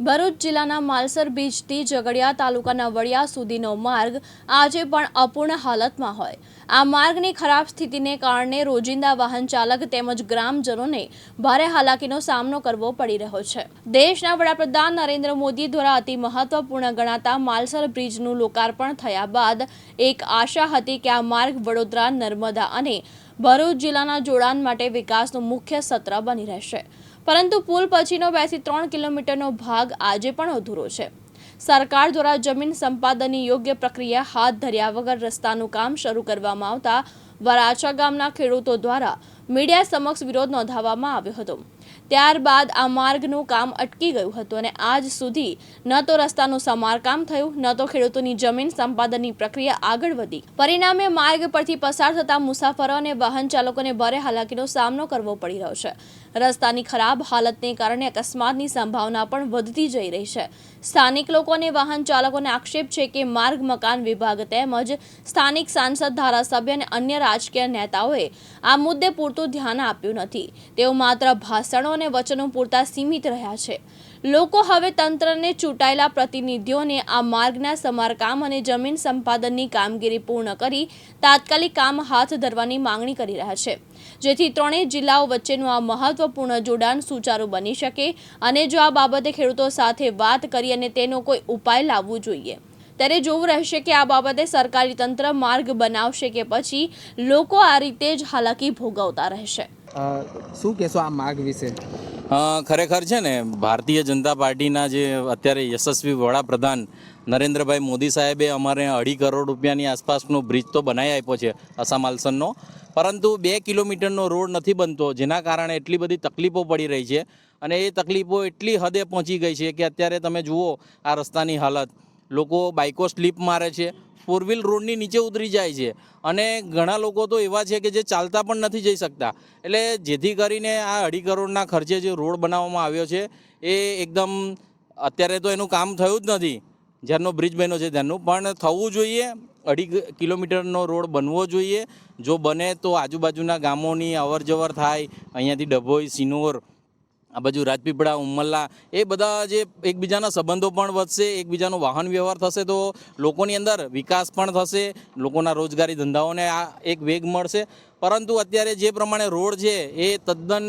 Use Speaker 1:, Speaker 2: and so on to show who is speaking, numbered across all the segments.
Speaker 1: ભરૂચ જિલ્લાના માલસર બીચથી ઝઘડિયા તાલુકાના વડિયા સુધીનો માર્ગ આજે પણ અપૂર્ણ હાલતમાં હોય. આ માર્ગની ખરાબ સ્થિતિને કારણે રોજિંદા વાહન ચાલક તેમજ ગ્રામજનોને ભારે હાલાકીનો સામનો કરવો પડી રહ્યો છે. દેશના વડાપ્રધાન નરેન્દ્ર મોદી દ્વારા અતિ મહત્વપૂર્ણ ગણાતા માલસર બ્રિજનું લોકાર્પણ થયા બાદ એક આશા હતી કે આ માર્ગ વડોદરા, નર્મદા અને ભરૂચ જિલ્લાના જોડાણ માટે વિકાસનું મુખ્ય સત્ર બની રહેશે. પરંતુ પુલ પછીનો બેથી ત્રણ કિલોમીટરનો ભાગ આજે પણ અધૂરો છે. સરકાર દ્વારા જમીન સંપાદનની યોગ્ય પ્રક્રિયા હાથ ધર્યા વગર રસ્તાનું કામ શરૂ કરવામાં આવતા વરાછા ગામના ખેડૂતો દ્વારા મીડિયા સમક્ષ વિરોધ નોંધાવવામાં આવ્યો હતો. ત્યારબાદ આ માર્ગનું કામ અટકી ગયું હતું અને આજ સુધી ન તો રસ્તાનું સમારકામ થયું, ન તો ખેડૂતોની જમીન સંપાદનની પ્રક્રિયા આગળ વધી. પરિણામે માર્ગ પરથી પસાર થતા મુસાફરો અને વાહન ચાલકોને ભારે હાલાકીનો સામનો કરવો પડી રહ્યો છે. રસ્તાની ખરાબ હાલતને કારણે અકસ્માતની સંભાવના પણ વધતી જઈ રહી છે. સ્થાનિક લોકો અને વાહન ચાલકોને આક્ષેપ છે કે માર્ગ, મકાન વિભાગ તેમજ સ્થાનિક સાંસદ, ધારાસભ્ય અને અન્ય રાજકીય નેતાઓએ આ મુદ્દે પૂરતું ધ્યાન આપ્યું નથી. તેઓ માત્ર ભાષણો અને વચનો પૂરતા સીમિત રહ્યા છે. લોકો હવે તંત્રને ચૂંટાયેલા પ્રતિનિધિઓને આ માર્ગના સમારકામ અને જમીન સંપાદનની કામગીરી પૂર્ણ કરી તાત્કાલિક કામ હાથ ધરવાની માંગણી કરી રહ્યા છે. જેથી ત્રણેય જિલ્લાઓ વચ્ચેનું આ મહત્વપૂર્ણ જોડાણ સુચારુ બની શકે અને જો આ બાબતે ખેડૂતો સાથે વાત કરી અને તેનો કોઈ ઉપાય લાવવો જોઈએ. ત્યારે જોવું રહેશે કે આ બાબતે સરકારી તંત્ર માર્ગ બનાવશે કે પછી લોકો આ રીતે જ હાલાકી ભોગવતા રહેશે.
Speaker 2: શું કહેશો આ માર્ગ વિશે?
Speaker 3: ખરેખર છે ને, ભારતીય જનતા પાર્ટીના જે અત્યારે યશસ્વી વડાપ્રધાન નરેન્દ્રભાઈ મોદી સાહેબે અમારે અઢી કરોડ રૂપિયાની આસપાસનો બ્રિજ તો બનાવી આપ્યો છે અસામ આલસનનો પરંતુ બે કિલોમીટરનો રોડ નથી બનતો, જેના કારણે એટલી બધી તકલીફો પડી રહી છે અને એ તકલીફો એટલી હદે પહોંચી ગઈ છે કે અત્યારે તમે જુઓ આ રસ્તાની હાલત. લોકો બાઇકો સ્લીપ મારે છે ફોર વ્હીલ રોડની નીચે ઉતરી જાય છે. અને ઘણા લોકો તો એવા છે કે જે ચાલતા પણ નથી જઈ શકતા. એટલે જેથી કરીને આ અઢી કરોડના ખર્ચે જે રોડ બનાવવામાં આવ્યો છે, એ એકદમ અત્યારે તો એનું કામ થયું જ નથી. જ્યારનો બ્રિજ બન્યો છે ત્યારનું. પણ થવું જોઈએ, અઢી કિલોમીટરનો રોડ બનવો જોઈએ. જો બને તો આજુબાજુના ગામોની અવર થાય, અહીંયાથી ડભોઈ, સિનોર આ બાજુ રાજપીપળા, ઉમલ્લા, એ બધા જે એકબીજાના સંબંધો પણ વધશે, એકબીજાનો વાહન વ્યવહાર થશે તો લોકોની અંદર વિકાસ પણ થશે, લોકોના રોજગારી ધંધાઓને આ એક વેગ મળશે. પરંતુ અત્યારે જે પ્રમાણે રોડ છે, એ તદ્દન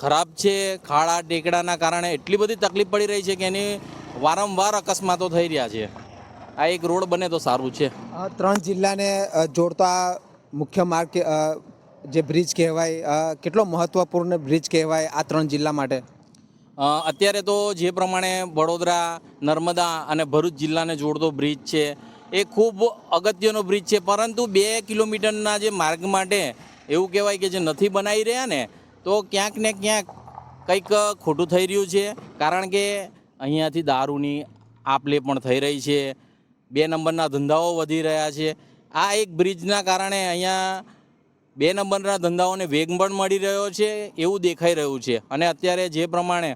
Speaker 3: ખરાબ છે. ખાડા, ટેકડાના કારણે એટલી બધી તકલીફ પડી રહી છે કે એની વારંવાર અકસ્માતો થઈ રહ્યા છે. આ એક રોડ બને તો સારું છે.
Speaker 2: ત્રણ જિલ્લાને જોડતા મુખ્ય માર્ગ જે બ્રિજ કહેવાય કેટલો મહત્વપૂર્ણ બ્રિજ કહેવાય આ ત્રણ જિલ્લા માટે?
Speaker 3: અત્યારે તો જે પ્રમાણે વડોદરા, નર્મદા અને ભરૂચ જિલ્લાને જોડતો બ્રિજ છે, એ ખૂબ અગત્યનો બ્રિજ છે. પરંતુ બે કિલોમીટરના જે માર્ગ માટે એવું કહેવાય કે જે નથી બનાવી રહ્યા ને, તો ક્યાંક ને ક્યાંક કંઈક ખોટું થઈ રહ્યું છે. કારણ કે અહીંયાથી દારૂની આપલે પણ થઈ રહી છે. બે નંબરના ધંધાઓ વધી રહ્યા છે. આ એક બ્રિજના કારણે અહીંયા બે નંબરના ધંધાઓને વેગ પણ મળી રહ્યો છે, એવું દેખાઈ રહ્યું છે. અને અત્યારે જે પ્રમાણે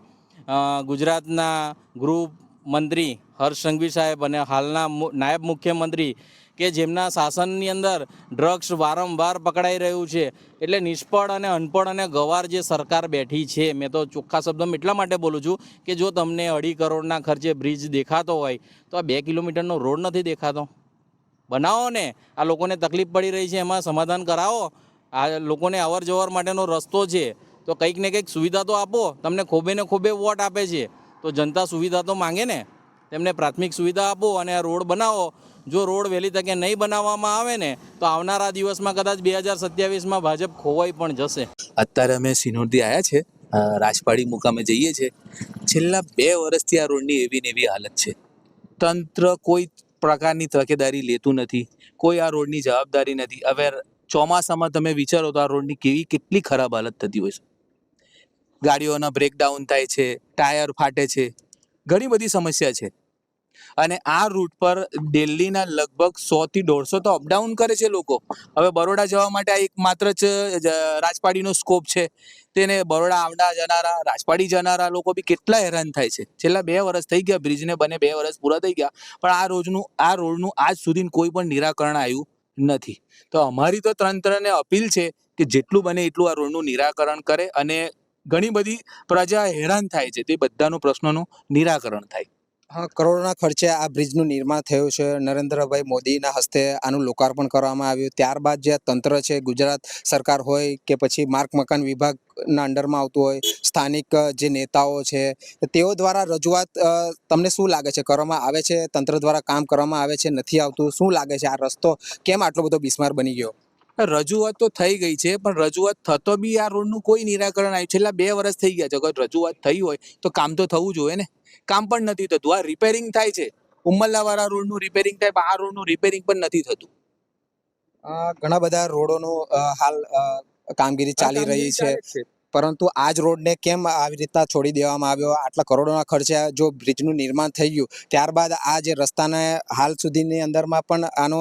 Speaker 3: ગુજરાતના ગૃહ મંત્રી હર્ષ સંઘવી સાહેબ અને હાલના નાયબ મુખ્યમંત્રી કે જેમના શાસનની અંદર ડ્રગ્સ વારંવાર પકડાઈ રહ્યું છે, એટલે નિષ્ફળ અને અનપણ અને ગવાર જે સરકાર બેઠી છે, મેં તો ચોખ્ખા શબ્દમાં એટલા માટે બોલું છું કે જો તમને અઢી કરોડના ખર્ચે બ્રિજ દેખાતો હોય, તો આ બે કિલોમીટરનો રોડ નથી દેખાતો. બનાવો ને, આ લોકોને તકલીફ પડી રહી છે, એમાં સમાધાન કરાવો આ લોકોને અવર જવર માટેનો રસ્તો છે, તો કંઈક ને કંઈક સુવિધા તો આપો, તમને ખોબે ને ખોબે વોટ આપે છે. તો જનતા સુવિધા તો માંગે ને. તેમને પ્રાથમિક સુવિધા આપો અને આ રોડ બનાવો. જો રોડ વહેલી તકે નહીં બનાવવામાં આવે ને, તો આવનારા દિવસમાં કદાચ બે હજાર સત્યાવીસમાં ભાજપ ખોવાઈ પણ જશે.
Speaker 4: અત્યારે અમે સિનોરથી આવ્યા છે રાજપાડી મુકામે જઈએ છીએ છેલ્લા બે વર્ષથી આ રોડની એવી ને એવી હાલત છે. તંત્ર કોઈ પ્રકારની તકેદારી લેતું નથી, કોઈ આ રોડની જવાબદારી નથી. હવે ચોમાસામાં તમે વિચારો તો આ રોડની કેવી કેટલી ખરાબ હાલત થતી હોય છે. ગાડીઓના બ્રેકડાઉન થાય છે, ટાયર ફાટે છે, ઘણી બધી સમસ્યા છે. અને આ રૂટ પર દિલ્હીના લગભગ સો થી દોઢસો તો અપડાઉન કરે છે લોકો. હવે બરોડા જવા માટે આ એક માત્ર જ રાજપાડીનો સ્કોપ છે. તેને બરોડા આવડા જનારા, રાજપાડી જનારા લોકો બી કેટલા હેરાન થાય છે. છેલ્લા બે વર્ષ થઈ ગયા બ્રિજને બને બે વર્ષ પૂરા થઈ ગયા. પણ આ રોજનું, આ રોડનું આજ સુધી કોઈ પણ નિરાકરણ આવ્યું નથી. તો અમારી તો તંત્રને અપીલ છે કે જેટલું બને એટલું આ રોડનું નિરાકરણ કરે અને ઘણી બધી પ્રજા હેરાન થાય છે તે બધાનો પ્રશ્નોનું નિરાકરણ થાય.
Speaker 2: હા, કરોડોના ખર્ચે આ બ્રિજનું નિર્માણ થયું છે. નરેન્દ્રભાઈ મોદીના હસ્તે આનું લોકાર્પણ કરવામાં આવ્યું. ત્યારબાદ જે તંત્ર છે, ગુજરાત સરકાર હોય કે પછી માર્ગ મકાન વિભાગના અંડરમાં આવતું હોય, સ્થાનિક જે નેતાઓ છે, તેઓ દ્વારા રજૂઆત તમને શું લાગે છે? કરવામાં આવે છે? તંત્ર દ્વારા કામ કરવામાં આવે છે? નથી આવતું? શું લાગે છે? આ રસ્તો કેમ આટલો બધો બિસ્માર બની ગયો?
Speaker 4: રજૂઆત તો થઈ ગઈ છે પણ રજૂઆત થતો બી આ રોડનું કોઈ નિરાકરણ આવ્યું છેલ્લા બે વર્ષ થઈ ગયા છે. અગર રજૂઆત થઈ હોય તો કામ તો થવું જોઈએ ને. કામ પણ નથી થતું. આ રિપેરિંગ થાય છે. ઉમલ્લાવાળા રોડનું રિપેરિંગ થાય આ રોડનું રિપેરિંગ પણ નથી થતું.
Speaker 2: ઘણા બધા રોડોનું હાલ કામગીરી ચાલી રહી છે. પરંતુ આ જ રોડને કેમ આવી રીતના છોડી દેવામાં આવ્યો? આટલા કરોડોના ખર્ચે જો બ્રિજનું નિર્માણ થઈ ગયું, ત્યારબાદ આ જે રસ્તાને હાલ સુધીની અંદરમાં પણ આનો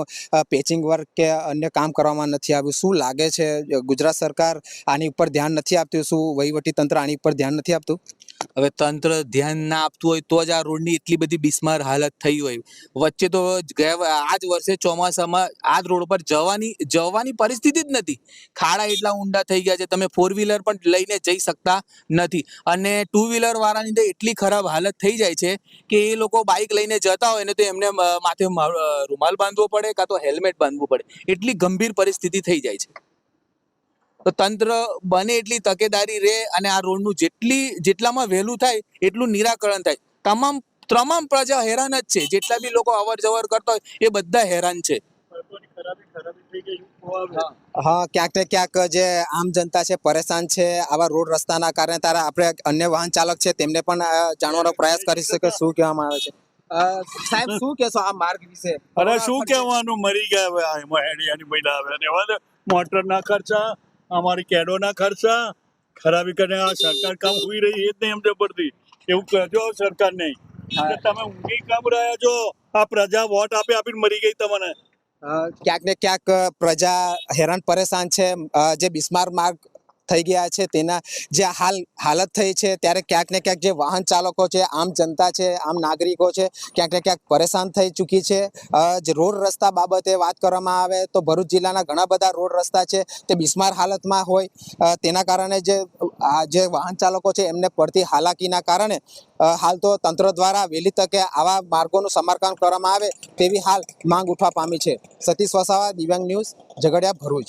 Speaker 2: પેચિંગ વર્ક કે અન્ય કામ કરવામાં નથી આવ્યું. શું લાગે છે? ગુજરાત સરકાર આની ઉપર ધ્યાન નથી આપતું? શું વહીવટી તંત્ર આની ઉપર ધ્યાન નથી આપતું?
Speaker 4: હવે તંત્ર ધ્યાન ના આપતું હોય તો જ આ રોડની એટલી બધી બિસ્માર હાલત થઈ હોય. વચ્ચે તો ગયા આ જ વર્ષે ચોમાસામાં આ જ રોડ પર જવાની જવાની પરિસ્થિતિ જ નથી. ખાડા એટલા ઊંડા થઈ ગયા છે, તમે ફોર વ્હીલર પણ લઈને જઈ શકતા નથી. અને ટુ વ્હીલર વાળાની તો એટલી ખરાબ હાલત થઈ જાય છે કે એ લોકો બાઇક લઈને જતા હોય ને તો એમને માથે રૂમાલ બાંધવો પડે કાં તો હેલ્મેટ બાંધવું પડે. એટલી ગંભીર પરિસ્થિતિ થઈ જાય છે. તો તંત્ર બને એટલી તકેદારી રહે અને આ રોડનું જેટલી જેટલામાં વહેલું થાય એટલું નિરાકરણ થાય. તમામ તમામ પ્રજા હેરાન જ છે. જેટલા બી લોકો અવર જવર કરતા હોય એ બધા હેરાન છે.
Speaker 2: હા ક્યાંક ને ક્યાંક જે આમ જનતા છે પરેશાન છે આવા રોડ રસ્તાના કારણે તારા આપણે અન્ય વાહન ચાલક છે તેમને પણ જાણવાનો પ્રયાસ કરી શકે શું કહેવામાં આવે છે? સાહેબ શું કહેશો આ માર્ગ વિશે?
Speaker 5: અરે શું કહેવાનું? મરી ગયા એની એની મહિલા આવે ને મોટરના અમારી કેડોના ખર્ચા ખરાબી કરીને આ સરકાર કામ હોઈ રહી એ જ નહીં એમને પડતી એવું કહેજો સરકાર નહીં તમે ઊંઘી કામ રહ્યા છો. આ પ્રજા વોટ આપે આપીને મરી ગઈ તમને.
Speaker 2: ક્યાંક ને ક્યાંક પ્રજા હેરાન પરેશાન છે. જે બિસ્માર માર્ગ થઈ ગયા છે, તેના જે હાલ, હાલત થઈ છે, ત્યારે ક્યાંક ને ક્યાંક જે વાહન ચાલકો છે, આમ જનતા છે, આમ નાગરિકો છે, ક્યાંક ને ક્યાંક પરેશાન થઈ ચૂકી છે. જે રોડ રસ્તા બાબતે વાત કરવામાં આવે તો ભરૂચ જિલ્લાના ઘણા બધા રોડ રસ્તા છે, તે બિસ્માર હાલતમાં હોય. તેના કારણે જે જે વાહન ચાલકો છે, એમને પડતી હાલાકીના કારણે હાલ તો તંત્ર દ્વારા વહેલી તકે આવા માર્ગોનું સમારકામ કરવામાં આવે, તેવી હાલ માંગ ઉઠવા પામી છે. સતીશ વસાવા, દિવ્યાંગ ન્યૂઝ, ઝઘડિયા, ભરૂચ.